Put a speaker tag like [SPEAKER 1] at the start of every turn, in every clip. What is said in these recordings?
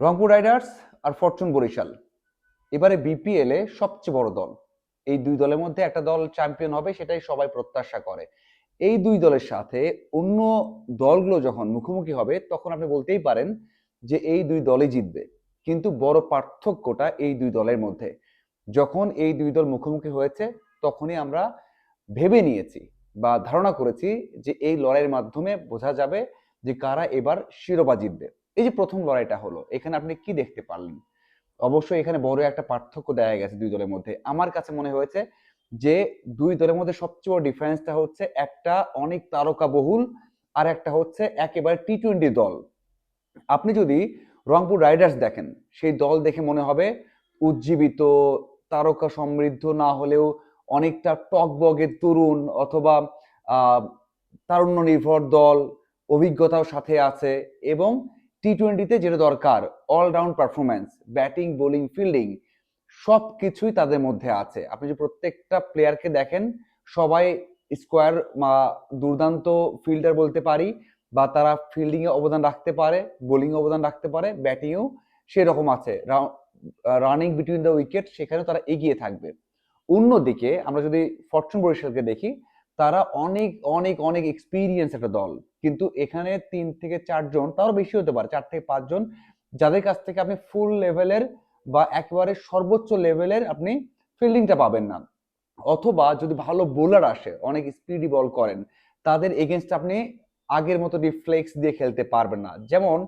[SPEAKER 1] Rangpur riders আর Fortune Barishal. এবারে BPL এ সবচেয়ে বড় দল। এই দুই দলের মধ্যে একটা দল চ্যাম্পিয়ন হবে, সেটাই সবাই প্রত্যাশা করে। এই দুই দলের সাথে অন্য দলগুলো যখন মুখোমুখি হবে, তখন আপনি বলতেই পারেন যে এই দুই দলই জিতবে। কিন্তু বড় পার্থক্যটা এই দুই দলের মধ্যে। যখন এই দুই দল মুখোমুখি হয়েছে, তখনই আমরা ভেবে নিয়েছি বা ধারণা করেছি যে এই লড়াইয়ের মাধ্যমে বোঝা যাবে যে কারা এবার শিরোপা জিতবে। এই যে প্রথম লড়াইটা হলো, এখানে আপনি কি দেখতে পারলেন? অবশ্যই এখানে বড় একটা পার্থক্য দেখা গেছে দুই দলের মধ্যে। আমার কাছে মনে হয়েছে যে দুই দলের মধ্যে সবচেয়ে বড় ডিফারেন্সটা হচ্ছে একটা অনেক তারকা বহুল আর একটা হচ্ছে একেবারে টি টোয়েন্টি দল। আপনি যদি রংপুর রাইডার্স দেখেন, সেই দল দেখে মনে হবে উজ্জীবিত, তারকা সমৃদ্ধ না হলেও অনেকটা টকবগের তরুণ অথবা তারুণ্য নির্ভর দল, অভিজ্ঞতাও সাথে আছে এবং টি টোয়েন্টিতে যেটা দরকার allround performance batting bowling fielding সব কিছুই তাদের মধ্যে আছে। আপনি যদি প্রত্যেকটা প্লেয়ারকে দেখেন, সবাই স্কোয়ার দুর্দান্ত ফিল্ডার বলতে পারি, বা তারা ফিল্ডিং এ অবদান রাখতে পারে বোলিং এ অবদান রাখতে পারে ব্যাটিংয়েও সেরকম আছে। রানিং বিটুইন দ্য উইকেট সেখানে তারা এগিয়ে থাকবে। অন্যদিকে আমরা যদি ফরচুন বরিশালকে দেখি তারা অনেক অনেক অনেক এক্সপিরিয়েন্স একটা দল। কিন্তু এখানে তিন থেকে চারজন তারও বেশি হতে পারে, চার থেকে পাঁচজন যাদের কাছ থেকে আপনি ফুল লেভেলের বা একেবারে সর্বোচ্চ লেভেলের আপনি ফিল্ডিংটা পাবেন না। অথবা যদি ভালো বোলার আসে, অনেক স্পিডি বল করেন, তাদের এগেনস্ট আপনি আগের মতো রিফ্লেক্স দিয়ে খেলতে পারবেন না। যেমন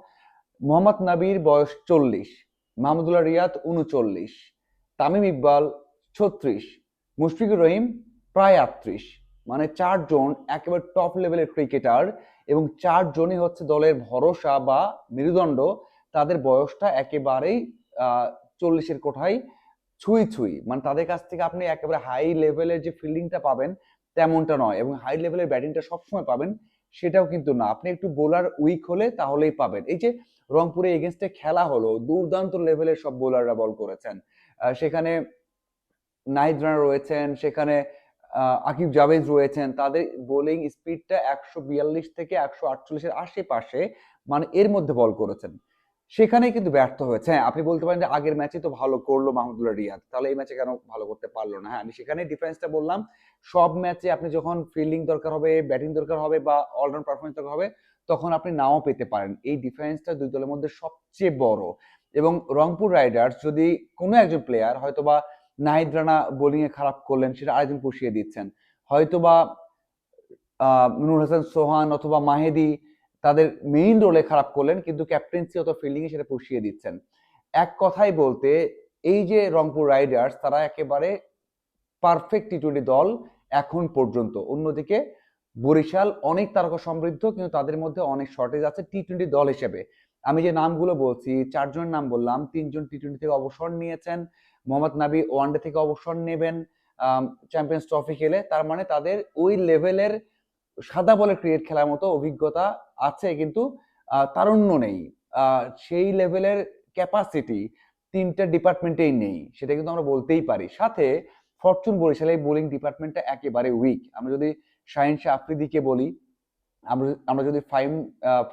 [SPEAKER 1] মোহাম্মদ নাবির বয়স চল্লিশ, মাহমুদুল্লাহ রিয়াদ উনচল্লিশ, তামিম ইকবাল ছত্রিশ, মুশফিকুর রহিম প্রায় আটত্রিশ। মানে চারজন একেবারে টপ লেভেলের ক্রিকেটার এবং চারজনই হচ্ছে দলের ভরসা বা মেরুদণ্ড। তাদের বয়সটা একেবারেই চল্লিশের কোঠায় ছুঁই ছুঁই। মানে তাদের কাছ থেকে আপনি একেবারে হাই লেভেলের যে ফিল্ডিংটা পাবেন, তেমনটা নয় এবং হাই লেভেলের ব্যাটিংটা সবসময় পাবেন, সেটাও কিন্তু না। আপনি একটু বোলার উইক হলে তাহলেই পাবেন। এই যে রংপুরে এগেনস্টে খেলা হলো, দুর্দান্ত লেভেলের সব বোলাররা বল করেছেন। সেখানে রানা রয়েছেন, সেখানে আকিব জাভেদ রয়েছেন, তাদের বোলিং স্পিডটা একশো বিয়াল্লিশ থেকে একশো আটচল্লিশের আশেপাশে মানে এর মধ্যে বল করেছেন। সেখানেই কিন্তু ব্যর্থ হয়েছে। হ্যাঁ আপনি বলতে পারেন যে আগের ম্যাচে তো ভালো করল মাহমুদুল্লাহ রিয়াদ, তাহলে এই ম্যাচে কেন ভালো করতে পারল না? হ্যাঁ আমি সেখানে ডিফারেন্সটা বললাম। সব ম্যাচে আপনি যখন ফিল্ডিং দরকার হবে ব্যাটিং দরকার হবে বা অলরাউন্ড পারফরমেন্স দরকার হবে, তখন আপনি নাও পেতে পারেন। এই ডিফারেন্সটা দুই দলের মধ্যে সবচেয়ে বড়। এবং রংপুর রাইডার্স যদি কোনো একজন প্লেয়ার হয়তোবা নাহিদ রানা বোলিং এ খারাপ করলেন, সেটা আরেকজন পুষিয়ে দিচ্ছেন। হয়তোবা নুর হাসান সোহান অথবা মাহেদি তাদের মেইন রোলে খারাপ করলেন, কিন্তু ক্যাপ্টেন্সি অথবা ফিল্ডিং এ সেটা পুষিয়ে দিচ্ছেন। এক কথাই বলতে, এই যে রংপুর রাইডার্স, তারা একেবারে পারফেক্ট টি টোয়েন্টি দল এখন পর্যন্ত। অন্যদিকে, বরিশাল অনেক তারকা সমৃদ্ধ, কিন্তু তাদের মধ্যে অনেক শর্টেজ আছে টি টোয়েন্টি দল হিসেবে। আমি যে নামগুলো বলছি চারজনের নাম বললাম, তিনজন টি টোয়েন্টি থেকে অবসর নিয়েছেন, মোহাম্মদ নাবি ওয়ানডে থেকে অবসর নেবেন চ্যাম্পিয়ন্স ট্রফি খেলে, তার মানে তাদের ওই লেভেলের সাদা বলে ক্রিকেট খেলার মতো অভিজ্ঞতা আছে, কিন্তু তারুণ্য নেই। সেই লেভেলের ক্যাপাসিটি তিনটা ডিপার্টমেন্টেই নেই, সেটা কিন্তু আমরা বলতেই পারি। সাথে, ফরচুন বরিশালের বোলিং ডিপার্টমেন্টটা একেবারে উইক আমরা যদি শাহিন শাহ আফ্রিদিকে বলি, আমরা আমরা যদি ফাইম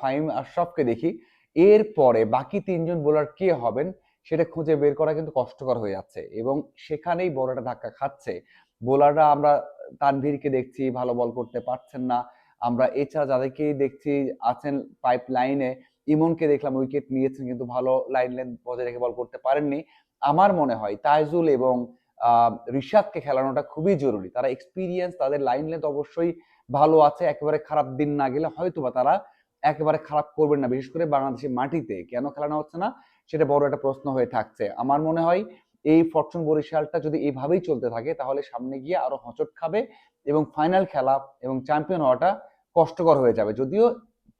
[SPEAKER 1] ফাইম আশরাফকে দেখি এরপরে বাকি তিনজন বোলার কে হবেন সেটা খুঁজে বের করা কিন্তু কষ্টকর হয়ে যাচ্ছে এবং সেখানেই বড় একটা ধাক্কা খাচ্ছে। বোলাররা আমরা তানভীরকে দেখছি, ভালো বল করতে পারছেন না। আমরা এছাড়া যাদেরকেই দেখছি আছেন পাইপ লাইনে ইমনকে দেখলাম উইকেট নিয়েছেন কিন্তু ভালো লাইন লেন্থ বজায় রেখে বল করতে পারেননি। আমার মনে হয় তাইজুল এবং রিশাদকে খেলানোটা খুবই জরুরি। তারা এক্সপিরিয়েন্স তাদের লাইন লেন্থ অবশ্যই ভালো আছে। একেবারে খারাপ দিন না গেলে হয়তোবা তারা একেবারে খারাপ করবেন না, বিশেষ করে বাংলাদেশের মাটিতে। কেন খেলানো হচ্ছে না? সেটা বড় একটা প্রশ্ন হয়ে থাকছে। আমার মনে হয় এই ফরচুন বরিশালটা যদি এইভাবেই চলতে থাকে, তাহলে সামনে গিয়ে আরও হচট খাবে এবং ফাইনাল খেলা এবং চ্যাম্পিয়ন হওয়াটা কষ্টকর হয়ে যাবে। যদিও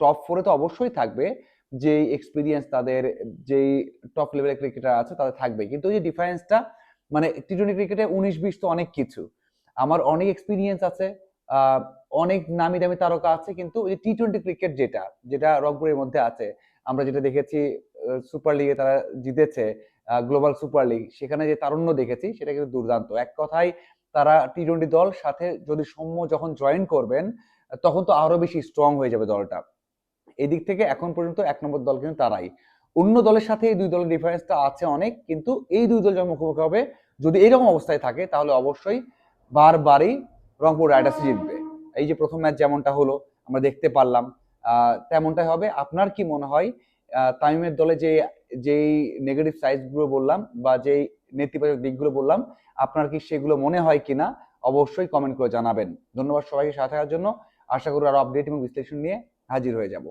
[SPEAKER 1] টপ ফোরে তো অবশ্যই থাকবে যে এক্সপিরিয়েন্স তাদের, যেই টপ লেভেলের ক্রিকেটার আছে তাদের থাকবে। কিন্তু যে ডিফারেন্সটা মানে টি টোয়েন্টি ক্রিকেটে উনিশ, বিশ তো অনেক কিছু। আমার অনেক এক্সপিরিয়েন্স আছে অনেক নামি দামি তারকা আছে, কিন্তু ওই টি টোয়েন্টি ক্রিকেট যেটা যেটা রংপুরের মধ্যে আছে, আমরা যেটা দেখেছি সুপার লিগে তারা জিতেছে গ্লোবাল সুপার লিগ সেখানে যে তারুণ্য দেখেছি, সেটা কিন্তু দুর্দান্ত। এক কথায়, তারা টি টোয়েন্টি দল সাথে যদি সৌম্য যখন জয়েন করবেন, তখন তো আরও বেশি স্ট্রং হয়ে যাবে দলটা। এদিক থেকে এখন পর্যন্ত এক নম্বর দল কিন্তু তারাই। অন্য দলের সাথে এই দুই দলের ডিফারেন্সটা আছে অনেক, কিন্তু এই দুই দল যখন মুখোমুখি হবে, যদি এরকম অবস্থায় থাকে, তাহলে অবশ্যই বারবারই রংপুর রাইডার্স জিতবে। এই যে প্রথম ম্যাচ যেমনটা হলো, আমরা দেখতে পারলাম তেমনটাই হবে। আপনার কি মনে হয় তামিমের দলে যে, যেই নেগেটিভ সাইডগুলো বললাম বা যেই নেতিবাচক দিকগুলো বললাম, আপনার কি সেগুলো মনে হয় কিনা, অবশ্যই কমেন্ট করে জানাবেন। ধন্যবাদ সবাইকে সাথে থাকার জন্য। আশা করি আরও আপডেট এবং বিশ্লেষণ নিয়ে হাজির হয়ে যাব।